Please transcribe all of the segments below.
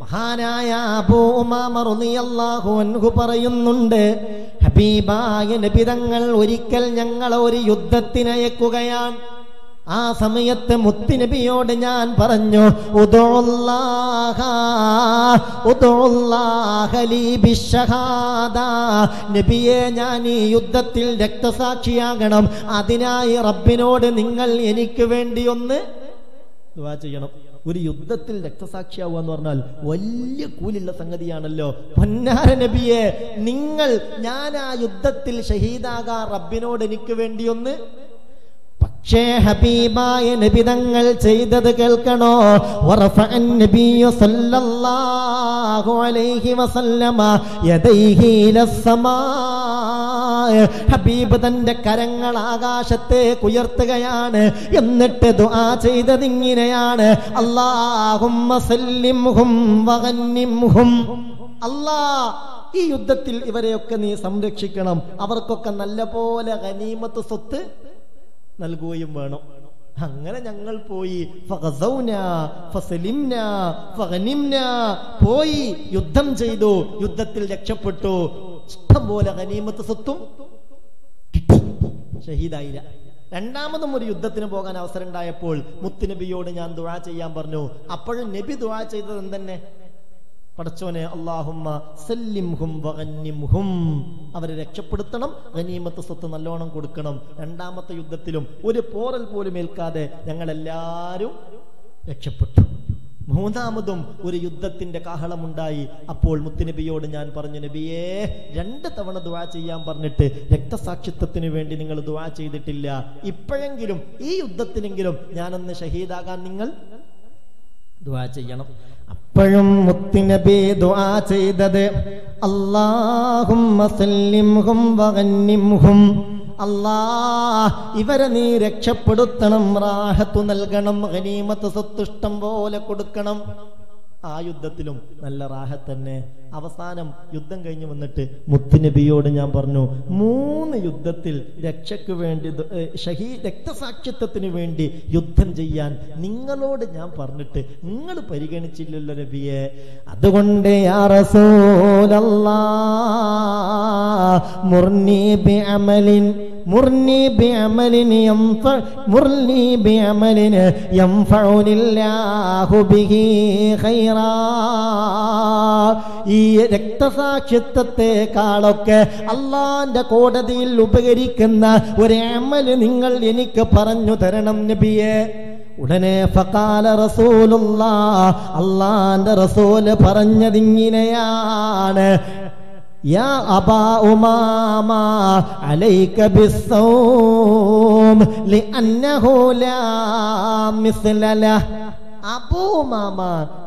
മഹാനായ അബൂ ഉമാമ റളിയല്ലാഹു അൻഹു പറയുന്നുണ്ട് ഹബീബായ നബിതങ്ങൾ ഒരിക്കൽ ഞങ്ങളെ ഒരു യുദ്ധത്തിനയക്കുകയാണ് ആ സമയത്ത് മുത്തുനബിയോട് ഞാൻ പറഞ്ഞു നബിയെ ഞാൻ ഈ യുദ്ധത്തിൽ രക്തസാക്ഷിയാകണം. അതിനായി റബ്ബിനോട് നിങ്ങൾ എനിക്ക് വേണ്ടി ഒന്ന് ചെയ്യണം. ഒരു യുദ്ധത്തിൽ രക്തസാക്ഷിയാവുക എന്ന് പറഞ്ഞാൽ വലിയ കൂലുള്ള സംഗതിയാണല്ലോ. പൊന്നാര നബിയെ നിങ്ങൾ ഞാൻ ആ യുദ്ധത്തിൽ ഷഹീദാകാ റബ്ബിനോട് എനിക്ക് വേണ്ടി ഒന്ന് പക്ഷേ ഹബീബായ നബിതങ്ങൾ ചെയ്തത് കേൾക്കണോ? ഹബീബ് തന്റെ കരങ്ങൾ ആകാശത്തേക്ക് ഉയർത്തുകയാണ്. എന്നിട്ട് ദുആ ചെയ്തത് ഇങ്ങനെയാണ്. അല്ലാഹുമ്മ സല്ലിംഹും വഗന്നിംഹും. അല്ലാ ഈ യുദ്ധത്തിൽ ഇവരെയൊക്കെ നീ സംരക്ഷിക്കണം. അവർക്കൊക്കെ നല്ല പോലെ സ്വത്ത് നൽകുകയും വേണം. അങ്ങനെ ഞങ്ങൾ പോയി. പോയി യുദ്ധം ചെയ്തു. യുദ്ധത്തിൽ രക്ഷപ്പെട്ടു. ഇഷ്ടം പോലെ ഗനീമത്ത് സ്വത്തും ഷഹീദായില്ല. രണ്ടാമതും ഒരു യുദ്ധത്തിന് പോകാൻ അവസരം ഉണ്ടായപ്പോൾ മുത്തുനബിയോട് ഞാൻ ദുഴ ചെയ്യാൻ പറഞ്ഞു. അപ്പോഴും നബി ദുഴ ചെയ്തത് എന്തെന്നെ? പടച്ചോനെ വഗന്നിംഹും. അവരെ രക്ഷപ്പെടുത്തണം. ഗനീമത്ത് സ്വത്ത് നല്ലോണം കൊടുക്കണം. രണ്ടാമത്തെ യുദ്ധത്തിലും ഒരു പോറൽ പോലും ഏൽക്കാതെ ഞങ്ങളെല്ലാവരും രക്ഷപ്പെട്ടു. മൂന്നാമതും ഒരു യുദ്ധത്തിന്റെ കാഹളമുണ്ടായി. അപ്പോൾ മുത്തുനബിയോട് ഞാൻ പറഞ്ഞു നബിയേ രണ്ട് തവണ ദുആ ചെയ്യാൻ പറഞ്ഞിട്ട് രക്തസാക്ഷിത്വത്തിന് വേണ്ടി നിങ്ങൾ ദുആ ചെയ്തിട്ടില്ല. ഇപ്പോഴെങ്കിലും ഈ യുദ്ധത്തിനെങ്കിലും ഞാനൊന്ന് ഷഹീദാകാൻ നിങ്ങൾ ദുആ ചെയ്യണം. അപ്പോഴും മുത്തുനബി ദുആ ചെയ്തത് അല്ലാഹുമ്മ സല്ലിംഹും വഗന്നിംഹും. അല്ലാ ഇവരെ നീ രക്ഷപ്പെടുത്തണം റാഹത്തു നൽകണം ഗനീമത്ത് സത്തുഷ്ടം പോലെ കൊടുക്കണം. ആ യുദ്ധത്തിലും നല്ല റാഹത്ത് തന്നെ. അവസാനം യുദ്ധം കഴിഞ്ഞ് വന്നിട്ട് മുത്തുനബിയോട് ഞാൻ പറഞ്ഞു മൂന്ന് യുദ്ധത്തിൽ രക്ഷയ്ക്ക് വേണ്ടി ഷഹീ രക്തസാക്ഷിത്വത്തിന് വേണ്ടി യുദ്ധം ചെയ്യാൻ നിങ്ങളോട് ഞാൻ പറഞ്ഞിട്ട് നിങ്ങൾ പരിഗണിച്ചില്ലല്ലോ നബിയെ. അതുകൊണ്ട് യാ റസൂലല്ലാ മുർനി ബി അമലിൻ ബി അമലിൻ യംഫ മുർനി അമലിൻ യംഫഉനില്ലാഹു ബിഹി ഖൈറാ. ഈ രക്തസാക്ഷിത്വത്തെക്കാളൊക്കെ അള്ളാന്റെ കോടതിയിൽ ഉപകരിക്കുന്ന ഒരു അമൽ നിങ്ങൾ എനിക്ക് പറഞ്ഞു തരണം നബിയെ. ഉടനെ ഫക്കാല റസൂലുള്ള അള്ളാന്റെ റസൂൽ പറഞ്ഞതിങ്ങനെയാണ് يا أبا أمامة عليك بالصوم لأنه لا مثل له അബൂമാമ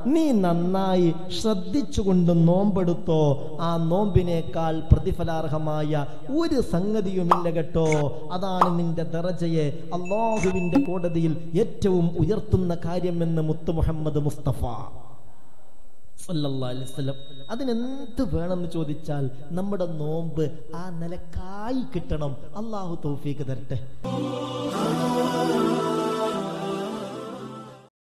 നീ നന്നായി ശ്രദ്ധിച്ചുകൊണ്ട് നോമ്പെടുത്തോ ആ നോമ്പിനേക്കാൾ പ്രതിഫലാർഹമായ ഒരു സംഗതിയുമില്ല കേട്ടോ അതാണ് നിന്റെ ദറജയെ അള്ളാഹുവിന്റെ കോടതിയിൽ ഏറ്റവും ഉയർത്തുന്ന കാര്യമെന്ന് മുത്തു മുഹമ്മദ് മുസ്തഫ അലൈഹി അതിനെന്ത് വേണമെന്ന് ചോദിച്ചാൽ നമ്മുടെ നോമ്പ് ആ നിലക്കായി കിട്ടണം. അള്ളാഹു തൗഫീക്ക് തരട്ടെ.